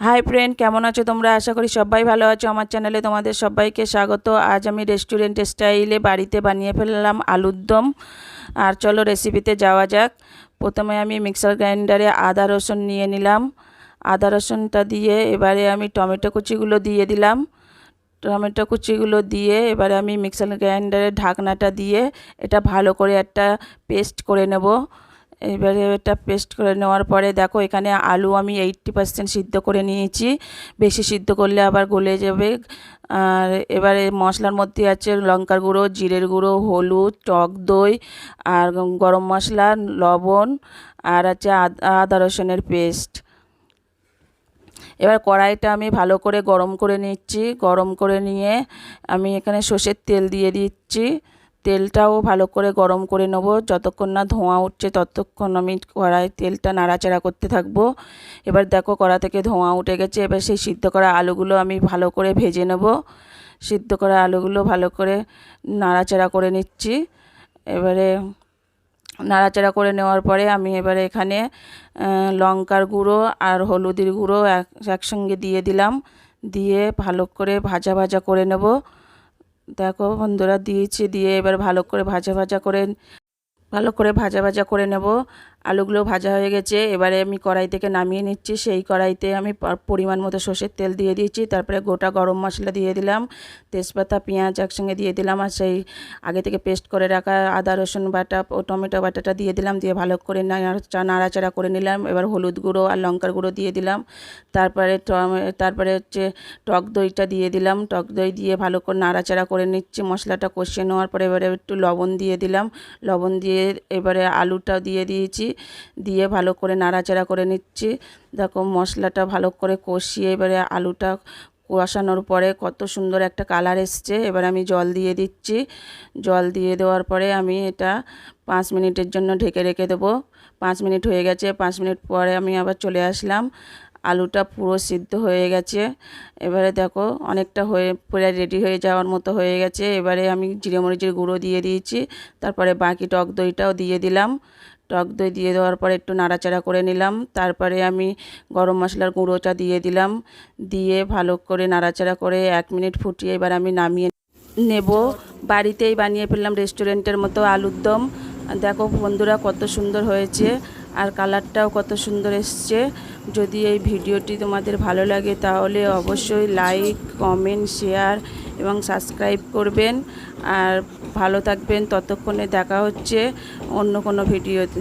Hi friend কেমন আছো তোমরা? আশা করি সবাই ভালো আছো। আমার চ্যানেলে তোমাদের সবাইকে স্বাগত। আজ আমি রেস্টুরেন্ট স্টাইলে বাড়িতে বানিয়ে ফেললাম আলুর দম। আর চলো রেসিপিতে যাওয়া যাক। প্রথমে আমি মিক্সার গ্রাইন্ডারে আদা, রসুন নিয়ে নিলাম। আদা, রসুনটা দিয়ে এবারে আমি টমেটো কুচিগুলো দিয়ে দিলাম। টমেটো কুচিগুলো দিয়ে এবারে আমি মিক্সার গ্রাইন্ডারের ঢাকনাটা দিয়ে এটা ভালো করে একটা পেস্ট করে নেব। এবারে এটা পেস্ট করে নেওয়ার পরে দেখো এখানে আলু আমি এইট্টি পার্সেন্ট সিদ্ধ করে নিয়েছি। বেশি সিদ্ধ করলে আবার গলে যাবে। আর এবারে মশলার মধ্যে আছে লঙ্কার গুঁড়ো, জিরের গুঁড়ো, হলুদ, টক দই আর গরম মশলা, লবণ আর আছে আদা রসুনের পেস্ট এবার কড়াইটা আমি ভালো করে গরম করে নিচ্ছি। গরম করে নিয়ে আমি এখানে সর্ষের তেল দিয়ে দিচ্ছি। তেলটাও ভালো করে গরম করে নেব। যতক্ষণ না ধোঁয়া উঠছে, ততক্ষণ আমি কড়াই তেলটা নাড়াচাড়া করতে থাকব। এবার দেখো কড়া থেকে ধোঁয়া উঠে গেছে। এবার সেই সিদ্ধ করা আলুগুলো আমি ভালো করে ভেজে নেব। সিদ্ধ করা আলুগুলো ভালো করে নাড়াচাড়া করে নিচ্ছি। এবারে নাড়াচাড়া করে নেওয়ার পরে আমি এবারে এখানে লঙ্কার গুঁড়ো আর হলুদের গুঁড়ো এক, একসঙ্গে দিয়ে দিলাম। দিয়ে ভালো করে ভাজা ভাজা করে নেব। দেখো বন্ধুরা দিয়েছি, দিয়ে এবার ভালো করে ভাজা ভাজা করে, ভালো করে ভাজা ভাজা করে নেব। আলুগুলো ভাজা হয়ে গেছে। এবারে আমি কড়াই থেকে নামিয়ে নিচ্ছি। সেই কড়াইতে আমি পরিমাণ মতো সর্ষের তেল দিয়ে দিয়েছি। তারপরে গোটা গরম মশলা দিয়ে দিলাম। তেজপাতা, পেঁয়াজ একসঙ্গে দিয়ে দিলাম। আর সেই আগে থেকে পেস্ট করে রাখা আদা, রসুন বাটা ও টমেটো বাটাটা দিয়ে দিলাম। দিয়ে ভালো করে নাড়াচাড়া করে নিলাম। এবার হলুদ গুঁড়ো আর লঙ্কার গুঁড়ো দিয়ে দিলাম। তারপরে তারপরে হচ্ছে টক দইটা দিয়ে দিলাম। টক দই দিয়ে ভালো করে নাড়াচাড়া করে নিচ্ছি। মশলাটা কষিয়ে নেওয়ার পরে এবারে একটু লবণ দিয়ে দিলাম। লবণ দিয়ে এবারে আলুটা দিয়ে দিয়েছি। দিয়ে ভালো করে নাড়াচাড়া করে নিচ্ছি। দেখো মশলাটা ভালো করে কষিয়ে এবারে আলুটা কষানোর পরে কত সুন্দর একটা কালার এসছে। এবার আমি জল দিয়ে দিচ্ছি। জল দিয়ে দেওয়ার পরে আমি এটা পাঁচ মিনিটের জন্য ঢেকে রেখে দেবো। পাঁচ মিনিট হয়ে গেছে। পাঁচ মিনিট পরে আমি আবার চলে আসলাম। আলুটা পুরো সিদ্ধ হয়ে গেছে। এবারে দেখো, অনেকটা হয়ে, পুরো রেডি হয়ে যাওয়ার মতো হয়ে গেছে। এবারে আমি জিরে মরিচের গুঁড়ো দিয়ে দিয়েছি। তারপরে বাকি টক দইটাও দিয়ে দিলাম। টক দই দিয়ে দেওয়ার পরে একটু নাড়াচাড়া করে নিলাম। তারপরে আমি গরম মশলার গুঁড়োটা দিয়ে দিলাম। দিয়ে ভালো করে নাড়াচাড়া করে এক মিনিট ফুটিয়ে এবার আমি নামিয়ে নেব। বাড়িতেই বানিয়ে ফেললাম রেস্টুরেন্টের মতো আলুর দম। দেখো বন্ধুরা কত সুন্দর হয়েছে। আর কালারটাও কত সুন্দর এসছে। যদি এই ভিডিওটি তোমাদের ভালো লাগে তাহলে অবশ্যই লাইক কমেন্ট শেয়ার এবং সাবস্ক্রাইব করবেন। আর ভালো থাকবেন, ততক্ষণে দেখা হচ্ছে অন্য কোনো ভিডিওতে।